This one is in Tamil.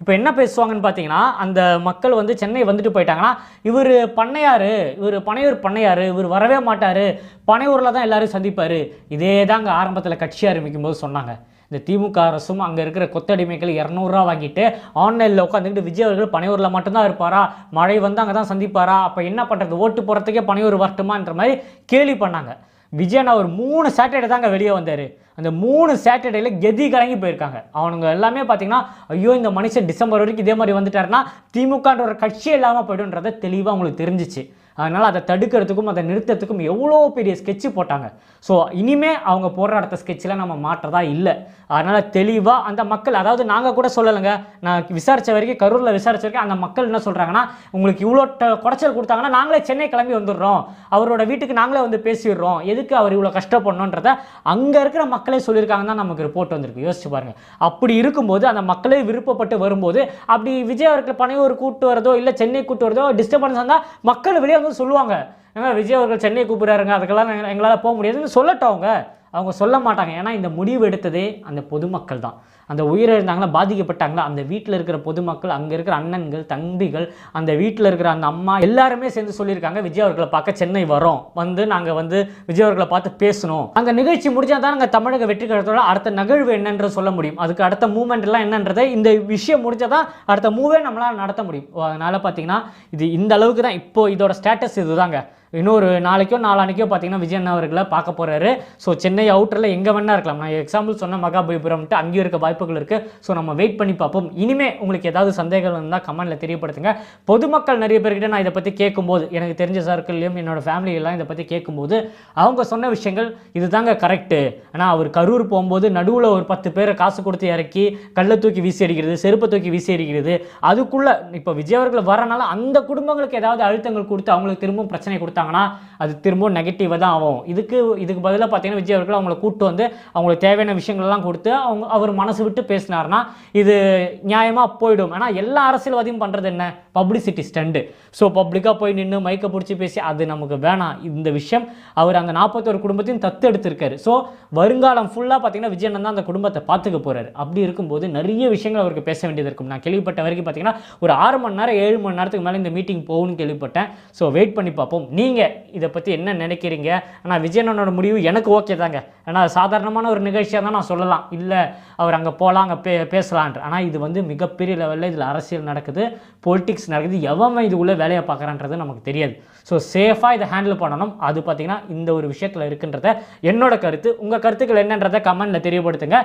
இப்போ என்ன பேசுவாங்கன்னு பார்த்தீங்கன்னா அந்த மக்கள் வந்து சென்னை வந்துட்டு போயிட்டாங்கன்னா இவர் பண்ணையார் இவர் பனையூர் பண்ணையார் இவர் வரவே மாட்டார் பனையூரில் தான் எல்லாரும் சந்திப்பார். இதே தாங்க ஆரம்பத்தில் கட்சி ஆரம்பிக்கும் போது சொன்னாங்க. இந்த திமுக அரசும் அங்கே இருக்கிற கொத்தடிமைகள் இரநூறுவா வாங்கிட்டு ஆன்லைனில் உட்காந்துக்கிட்டு விஜய் அவர்கள் பனையூரில் மட்டும்தான் இருப்பாரா? மழை வந்து அங்கே தான் சந்திப்பாரா? அப்போ என்ன பண்ணுறது ஓட்டு போகிறதுக்கே பனையூர் வரட்டுமான்ற மாதிரி கேலி பண்ணாங்க. விஜயன் அவர் மூணு சாட்டர்டே தாங்க வெளியே வந்தார். அந்த மூணு சாட்டர்டேல கெதி கலங்கி போயிருக்காங்க. அவனுங்க எல்லாமே பார்த்தீங்கன்னா ஐயோ இந்த மனுஷன் டிசம்பர் வரைக்கும் இதே மாதிரி வந்துட்டாருன்னா திமுகன்ற ஒரு கட்சி இல்லாமல் போய்டுன்றதை தெளிவாக அவங்களுக்கு தெரிஞ்சிச்சு. அதனால் அதை தடுக்கிறதுக்கும் அதை நிறுத்தத்துக்கும் எவ்வளோ பெரிய ஸ்கெட்சு போட்டாங்க. ஸோ இனிமேல் அவங்க போடுற அடுத்த ஸ்கெட்சில் நம்ம மாற்றதா இல்லை. அதனால் தெளிவாக அந்த மக்கள் அதாவது நாங்கள் கூட சொல்லலைங்க நான் விசாரித்த வரைக்கும் கரூரில் விசாரித்த வரைக்கும் அந்த மக்கள் என்ன சொல்கிறாங்கன்னா உங்களுக்கு இவ்வளோ ட- குடைச்சல் கொடுத்தாங்கன்னா நாங்களே சென்னை கிளம்பி வந்துடுறோம். அவரோட வீட்டுக்கு நாங்களே வந்து பேசிடுறோம். எதுக்கு அவர் இவ்வளோ கஷ்டப்படணுன்றத அங்கே இருக்கிற மக்களே சொல்லியிருக்காங்க தான் நமக்கு ரிப்போர்ட் வந்திருக்கு. யோசிச்சு பாருங்கள் அப்படி இருக்கும்போது அந்த மக்களே விருப்பப்பட்டு வரும்போது அப்படி விஜய் அவருக்கு பனையூர் கூட்டு வரதோ இல்லை சென்னை கூட்டு வரதோ டிஸ்டர்பன்ஸ் வந்தால் மக்கள் வெளியே சொல்லுவாங்க. ஏன்னா விஜய் அவர்கள் சென்னை கூப்பிடுறாருங்க அதுக்கெல்லாம் எங்களால் போக முடியாதுன்னு சொல்லட்டும் அவங்க. அவங்க சொல்ல மாட்டாங்க. ஏன்னா இந்த முடிவு எடுத்ததே அந்த பொதுமக்கள் தான். அந்த உயிரிழந்தாங்களா பாதிக்கப்பட்டாங்களா அந்த வீட்டில் இருக்கிற பொதுமக்கள் அங்கே இருக்கிற அண்ணன்கள் தம்பிகள் அந்த வீட்டில் இருக்கிற அந்த அம்மா எல்லாருமே சேர்ந்து சொல்லியிருக்காங்க விஜய் அவர்களை பார்க்க சென்னை வரோம். வந்து நாங்கள் வந்து விஜய் அவர்களை பார்த்து பேசணும். அந்த நிகழ்ச்சி முடிஞ்சால் தான் நாங்கள் தமிழக வெற்றி கழகத்தோட அடுத்த நிகழ்வு என்னன்ற சொல்ல முடியும். அதுக்கு அடுத்த மூமெண்ட் எல்லாம் என்னன்றதை இந்த விஷயம் முடிஞ்சால் தான் அடுத்த மூவே நம்மளால் நடத்த முடியும். அதனால் பார்த்தீங்கன்னா இது இந்த அளவுக்கு தான். இப்போது இதோட ஸ்டேட்டஸ் இதுதாங்க. இன்னொரு நாளைக்கோ நாளானிக்கோ பார்த்தீங்கன்னா விஜய் அண்ணா அவர்களை பார்க்க போகிறாரு ஸோ சென்னை அவுட்டரில் எங்கே வேணா இருக்கலாம். நான் எக்ஸாம்பிள் சொன்ன மகாபலிபுரம்ட்டு அங்கேயும் இருக்க வாய்ப்புகள் இருக்குது ஸோ நம்ம வெயிட் பண்ணி பார்ப்போம். இனிமே உங்களுக்கு ஏதாவது சந்தேகம் இருந்தால் கமெண்ட்டில் தெரியப்படுத்துங்க. பொதுமக்கள் நிறைய பேர்கிட்ட நான் இதை பற்றி கேட்கும்போது எனக்கு தெரிஞ்ச சர்க்கிள்லையும் என்னோட ஃபேமிலியெல்லாம் இதை பற்றி கேட்கும்போது அவங்க சொன்ன விஷயங்கள் இதுதாங்க கரெக்டு ஆனால் அவர் கரூர் போகும்போது நடுவில் ஒரு பத்து பேரை காசு கொடுத்து இறக்கி கல்லை தூக்கி வீசி அடிக்கிறது செருப்பை தூக்கி வீசி அடிக்கிறது அதுக்குள்ளே இப்போ விஜய் அவர்கள் வரனால அந்த குடும்பங்களுக்கு ஏதாவது அழுத்தங்கள் கொடுத்து அவங்களுக்கு திரும்பவும் பிரச்சனை கொடுத்தாங்க கொடுத்தாங்கன்னா அது திரும்பவும் நெகட்டிவாக தான் ஆகும். இதுக்கு இதுக்கு பதிலாக பார்த்தீங்கன்னா விஜய் அவர்கள் அவங்களை கூப்பிட்டு வந்து அவங்களுக்கு தேவையான விஷயங்கள்லாம் கொடுத்து அவங்க அவர் மனசு விட்டு பேசினார்னா இது நியாயமாக போயிடும். ஏன்னா எல்லா அரசியல்வாதியும் பண்ணுறது என்ன? பப்ளிசிட்டி ஸ்டண்டு ஸோ பப்ளிக்காக போய் நின்று மைக்கை பிடிச்சி பேசி அது நமக்கு வேணாம். இந்த விஷயம் அவர் அந்த நாற்பத்தோரு குடும்பத்தையும் தத்து எடுத்திருக்காரு. ஸோ வருங்காலம் ஃபுல்லாக பார்த்தீங்கன்னா விஜயன் தான் அந்த குடும்பத்தை பார்த்துக்க போறாரு. அப்படி இருக்கும்போது நிறைய விஷயங்கள் அவருக்கு பேச வேண்டியது இருக்கும். நான் கேள்விப்பட்ட வரைக்கும் பார்த்தீங்கன்னா ஒரு ஆறு மணி நேரம் ஏழு மணி நேரத்துக்கு மேலே இந்த மீட்டிங் போகும்னு கேள்விப்பட்டேன். ஸோ வெயிட் பண்ணி பார்ப்போம். நீ நீங்கள் இதை பற்றி என்ன நினைக்கிறீங்க? ஆனால் விஜயனோட முடிவு எனக்கு ஓகே தாங்க. ஏன்னா சாதாரணமான ஒரு நிகழ்ச்சியாக தான் நான் சொல்லலாம். இல்லை அவர் அங்கே போகலாம் அங்கே பே பேசலான்ற ஆனால் இது வந்து மிகப்பெரிய லெவலில் இதில் அரசியல் நடக்குது. பொலிட்டிக்ஸ் நடக்குது. எவன் இது உள்ளே வேலையை பார்க்குறான்றது நமக்கு தெரியாது. ஸோ சேஃபாக இதை ஹேண்டில் பண்ணணும். அது பார்த்தீங்கன்னா இந்த ஒரு விஷயத்தில் இருக்குன்றத என்னோட கருத்து. உங்கள் கருத்துக்கள் என்னன்றதை கமெண்ட்டில் தெரியப்படுத்துங்க.